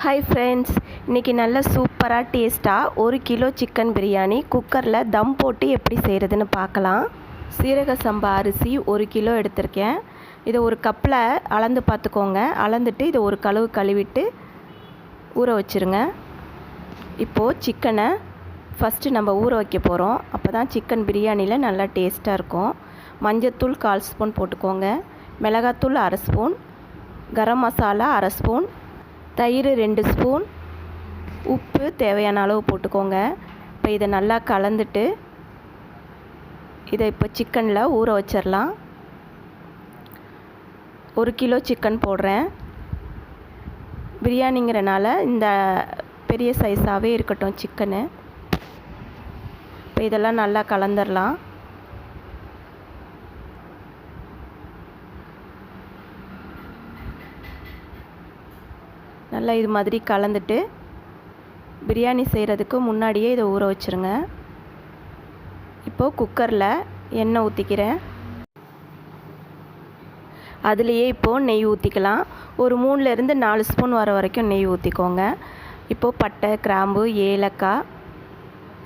Hi friends இன்றைக்கி நல்ல சூப்பராக டேஸ்ட்டாக ஒரு கிலோ சிக்கன் பிரியாணி குக்கரில் தம் போட்டு எப்படி செய்கிறதுன்னு பார்க்கலாம். சீரக சம்பா அரிசி ஒரு கிலோ எடுத்திருக்கேன். இதை ஒரு கப்பில் அளந்து பார்த்துக்கோங்க. அளந்துட்டு இதை ஒரு கழுவு கழுவிட்டு ஊற வச்சுருங்க. இப்போது சிக்கனை ஃபஸ்ட்டு நம்ம ஊற வைக்க போகிறோம் அப்போ தான் சிக்கன் பிரியாணியில் நல்லா டேஸ்ட்டாக இருக்கும். மஞ்சத்தூள் கால் ஸ்பூன் போட்டுக்கோங்க. மிளகாத்தூள் அரை ஸ்பூன் கரம் மசாலா அரை ஸ்பூன் தயிர் ரெண்டு ஸ்பூன். உப்பு தேவையான அளவு போட்டுக்கோங்க. இப்போ இதை நல்லா கலந்துட்டு இதை இப்போ சிக்கனில் ஊற வச்சிடலாம் ஒரு கிலோ சிக்கன் போடுறேன். பிரியாணிங்கிறனால இந்த பெரிய சைஸாகவே இருக்கட்டும் சிக்கனு. இப்போ இதெல்லாம் நல்லா கலந்துடலாம் நல்லா இது மாதிரி கலந்துட்டு பிரியாணி செய்கிறதுக்கு முன்னாடியே இதை ஊற வச்சுருங்க. இப்போது குக்கரில் எண்ணெய் ஊற்றிக்கிறேன் அதுலேயே இப்போது நெய் ஊற்றிக்கலாம் ஒரு மூணுலேருந்து நாலு ஸ்பூன் வர வரைக்கும் நெய் ஊற்றிக்கோங்க இப்போது பட்டை கிராம்பு ஏலக்காய்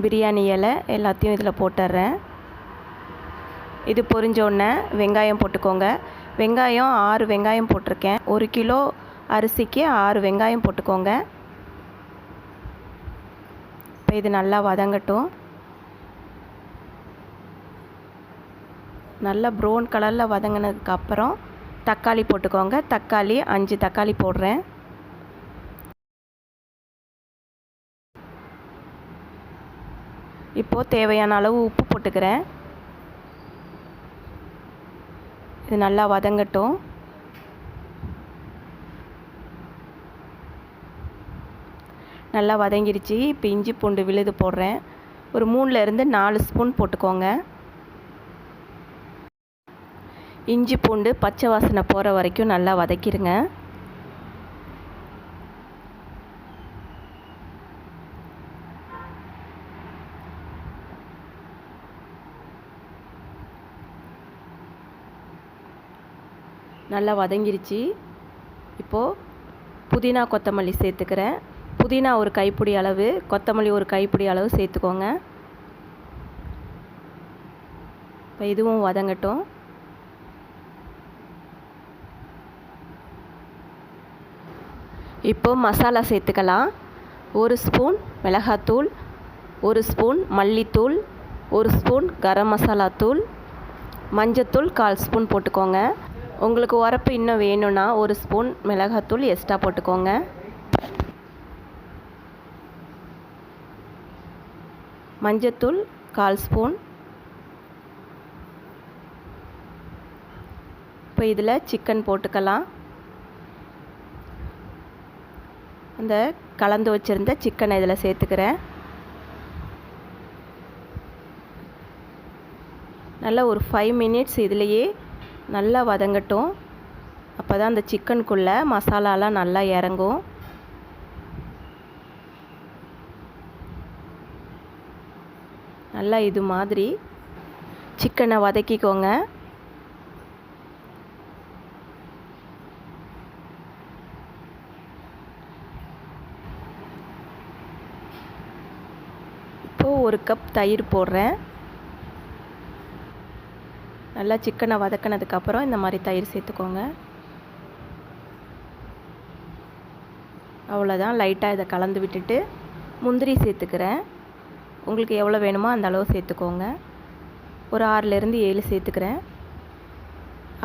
பிரியாணி இலை எல்லாத்தையும் இதில் போட்டுடுறேன் இது பொரிஞ்சோடனே வெங்காயம் போட்டுக்கோங்க. வெங்காயம் ஆறு வெங்காயம் போட்டிருக்கேன். ஒரு கிலோ அரிசிக்கு ஆறு வெங்காயம் போட்டுக்கோங்க. இப்போ இது நல்லா வதங்கட்டும். நல்லா ப்ரௌன் கலரில் வதங்கினதுக்கப்புறம் தக்காளி போட்டுக்கோங்க. தக்காளி அஞ்சு தக்காளி போடுறேன். இப்போது தேவையான அளவு உப்பு போட்டுக்கிறேன். இது நல்லா வதங்கட்டும். நல்லா வதங்கிருச்சு. இப்போ இஞ்சி பூண்டு விழுது போடுறேன். ஒரு மூணுலேருந்து நாலு ஸ்பூன் போட்டுக்கோங்க. இஞ்சி பூண்டு பச்சை வாசனை போகிற வரைக்கும் நல்லா வதக்கிடுங்க நல்லா வதங்கிருச்சு. இப்போது புதினா கொத்தமல்லி சேர்த்துக்கிறேன். புதினா ஒரு கைப்பிடி அளவு கொத்தமல்லி ஒரு கைப்பிடி அளவு சேர்த்துக்கோங்க. இப்போ இதுவும் வதங்கட்டும். இப்போ மசாலா சேர்த்துக்கலாம். ஒரு ஸ்பூன் மிளகாத்தூள் ஒரு ஸ்பூன் மல்லித்தூள் ஒரு ஸ்பூன் கரம் மசாலா தூள் மஞ்சத்தூள் கால் ஸ்பூன் போட்டுக்கோங்க. உங்களுக்கு உரப்பு இன்னும் வேணும்னா ஒரு ஸ்பூன் மிளகாத்தூள் எக்ஸ்ட்ரா போட்டுக்கோங்க. மஞ்சத்தூள் கால் ஸ்பூன். இப்போ இதில் சிக்கன் போட்டுக்கலாம். அந்த கலந்து வச்சுருந்த சிக்கனை இதில் சேர்த்துக்கிறேன். நல்லா ஒரு ஃபைவ் மினிட்ஸ் இதுலேயே நல்லா வதங்கட்டும். அப்போ தான் அந்த சிக்கனுக்குள்ளே மசாலாலாம் நல்லா இறங்கும். நல்லா இது மாதிரி சிக்கனை வதக்கிக்கோங்க. இப்போது ஒரு கப் தயிர் போடுறேன். நல்லா சிக்கனை வதக்கினதுக்கப்புறம் இந்த மாதிரி தயிர் சேர்த்துக்கோங்க. அவ்வளோதான் லைட்டாக இதை கலந்து விட்டுட்டு முந்திரி சேர்த்துக்கிறேன். உங்களுக்கு எவ்வளோ வேணுமோ அந்த அளவு சேர்த்துக்கோங்க. ஒரு ஆறுலேருந்து ஏழு சேர்த்துக்கிறேன்.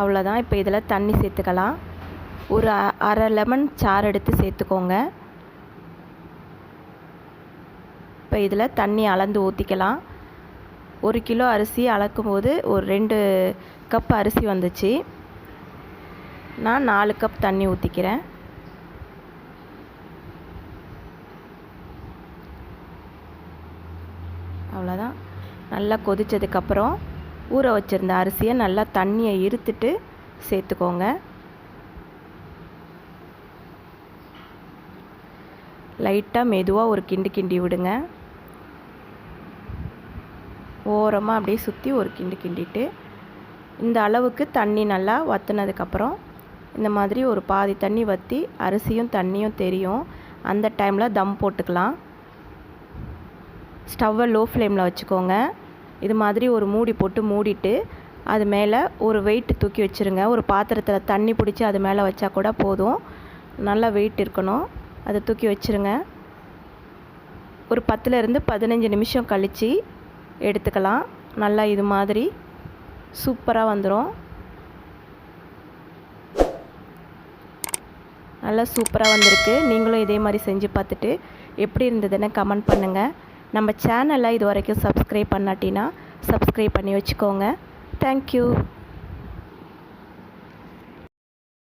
அவ்வளோதான் இப்போ இதில் தண்ணி சேர்த்துக்கலாம். ஒரு அரை லெமன் சாறு எடுத்து சேர்த்துக்கோங்க. இப்போ இதில் தண்ணி அளந்து ஊற்றிக்கலாம் ஒரு கிலோ அரிசி அளக்கும் போது ஒரு ரெண்டு கப் அரிசி வந்துச்சு. நான் நாலு கப் தண்ணி ஊற்றிக்கிறேன் அவ்வளோதான் நல்லா கொதித்ததுக்கப்புறம் ஊற வச்சுருந்த அரிசியை நல்லா தண்ணியை இருத்துட்டு சேர்த்துக்கோங்க. லைட்டாக மெதுவாக ஒரு கிண்டு கிண்டி விடுங்க. ஓரமாக அப்படியே சுற்றி ஒரு கிண்டு கிண்டிட்டு இந்த அளவுக்கு தண்ணி நல்லா வற்றுனதுக்கப்புறம் இந்த மாதிரி ஒரு பாதி தண்ணி வற்றி அரிசியும் தண்ணியும் தெரியும். அந்த டைமில் தம் போட்டுக்கலாம். ஸ்டவ்வை லோ ஃப்ளேமில் வச்சுக்கோங்க. இது மாதிரி ஒரு மூடி போட்டு மூடிட்டு அது மேலே ஒரு வெயிட் தூக்கி வச்சுருங்க. ஒரு பாத்திரத்தில் தண்ணி பிடிச்சி அது மேலே வச்சா கூட போதும். நல்லா வெயிட் இருக்கணும். அதை தூக்கி வச்சுருங்க. ஒரு பத்துலேருந்து பதினஞ்சு நிமிஷம் கழித்து எடுத்துக்கலாம். நல்லா இது மாதிரி சூப்பராக வந்துடும் நல்லா சூப்பராக வந்திருக்கு. நீங்களும் இதே மாதிரி செஞ்சு பார்த்துட்டு எப்படி இருந்ததுன்னு கமெண்ட் பண்ணுங்கள் நம்ம சேனலை இது வரைக்கும் சப்ஸ்கிரைப் பண்ணாட்டினா சப்ஸ்கிரைப் பண்ணி வச்சுக்கோங்க. தேங்க்யூ